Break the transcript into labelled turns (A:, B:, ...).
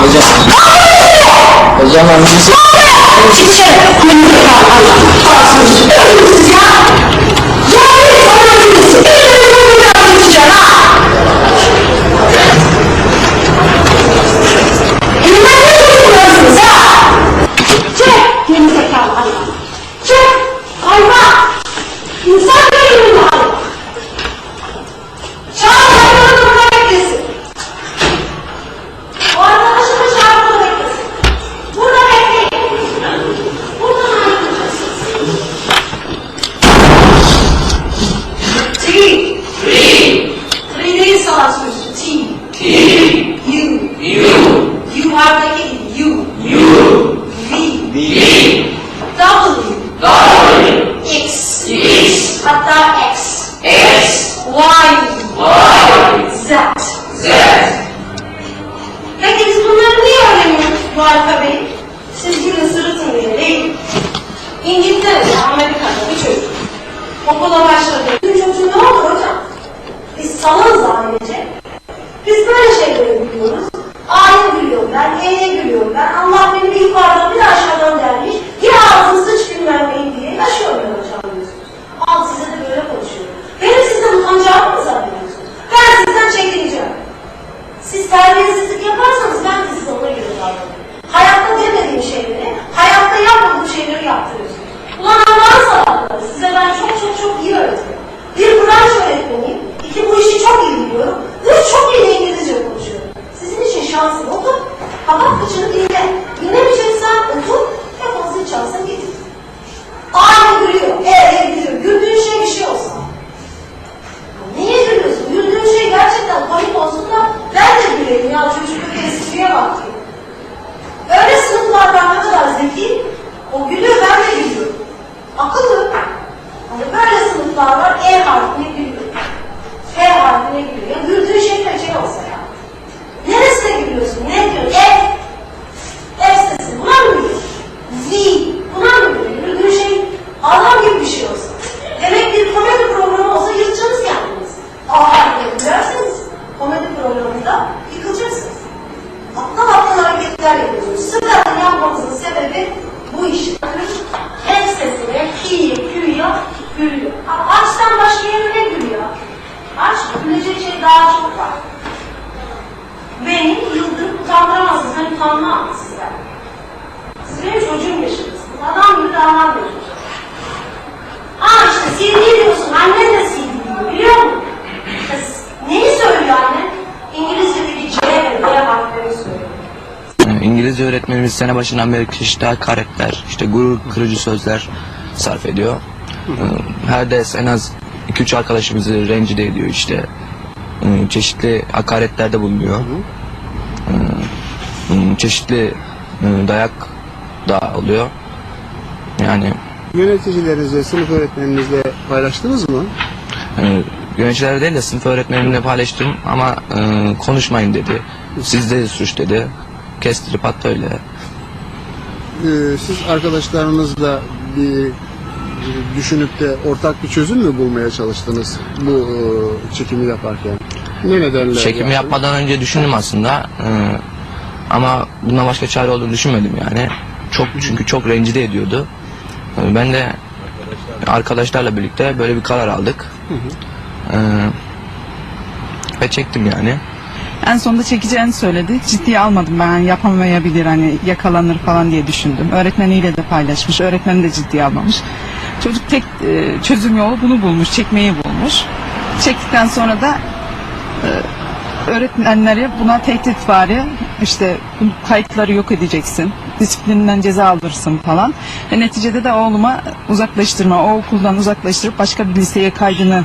A: 我讲，我讲嘛，你讲，我讲嘛，你看看，他是？什么思想？去，你说。Okula başladı. Bizim çocuğun ne olur hocam? Biz salınız ailece. Biz böyle şeyleri biliyoruz. A'ya gülüyorum ben, E'ye gülüyorum ben. Allah beni bir yukarıdan bir aşağıdan dermiş. Kıçını dinle. Dinlemeyeceksen otur, zil çalsın git. Aynı gülüyor, eee gülüyor, güldüğün şey bir şey olsun. Niye gülüyorsun? Güldüğün şey gerçekten komik olsun da ben de güleyim ya çocukluk espriye bak diyor. Öyle sınıflardan ne kadar zeki, o gülüyor ben de gülüyorum. Akıllı. Hani böyle sınıflar var, E harfine gülüyor. F harfine gülüyor. Ya güldüğün şey de şey olsa ya. Neresine gülüyorsun? Ne diyor? F. F sesi. Buna mı gülüyorsun? Z. Buna mı gülüyorsun? Güldüğün şey adam gibi bir şey olsa. Demek bir komedi programı olsa yırtacaksınız kendiniz. A harfine gülerseniz komedi programında yıkılacaksınız. Aptal aptal hareketler yapıyorsunuz. Sıfırdan yapmamızın sebebi bu iş. F sesine, ki'ye, kü'ye gülüyor. Açtan başka yerine gülüyor. Aç, gülecek şey daha çok var. Beni yıldırıp utandıramazsınız. Ben utanmam sizden. Siz benim çocuğum yaşındasınız. Adam gibi davranmıyorsunuz.
B: Öğretmenimiz sene başından beri çeşitli hakaretler, işte gurur kırıcı sözler sarf ediyor. Ee, Her ders en az 2-3 arkadaşımızı rencide ediyor işte. Ee, Çeşitli hakaretlerde bulunuyor. Ee, Çeşitli e, dayak da oluyor. Yani
C: Yöneticilerinizle, sınıf öğretmeninizle paylaştınız mı?
B: e, yöneticiler değil de sınıf öğretmenimle paylaştım ama e, konuşmayın dedi. Sizde suç dedi. Kestirip attı öyle.
C: Ee, siz arkadaşlarınızla bir e, düşünüp de ortak bir çözüm mü bulmaya çalıştınız bu e, çekimi yaparken? Ne nedenle?
B: Çekim
C: yaptınız?
B: yapmadan önce düşündüm aslında. Ee, ama bundan başka çare olduğunu düşünmedim yani. Çok çünkü çok rencide ediyordu. Ee, ben de arkadaşlarla birlikte böyle bir karar aldık. Ee, ve çektim yani.
D: En sonunda çekeceğini söyledi. Ciddiye almadım ben yapamayabilir hani yakalanır falan diye düşündüm. Öğretmeniyle de paylaşmış. Öğretmeni de ciddiye almamış. Çocuk tek e, çözüm yolu bunu bulmuş. Çekmeyi bulmuş. Çektikten sonra da e, öğretmenleri buna tehdit vari işte bu kayıtları yok edeceksin. Disiplinden ceza alırsın falan. Ve neticede de oğluma uzaklaştırma, o okuldan uzaklaştırıp başka bir liseye kaydını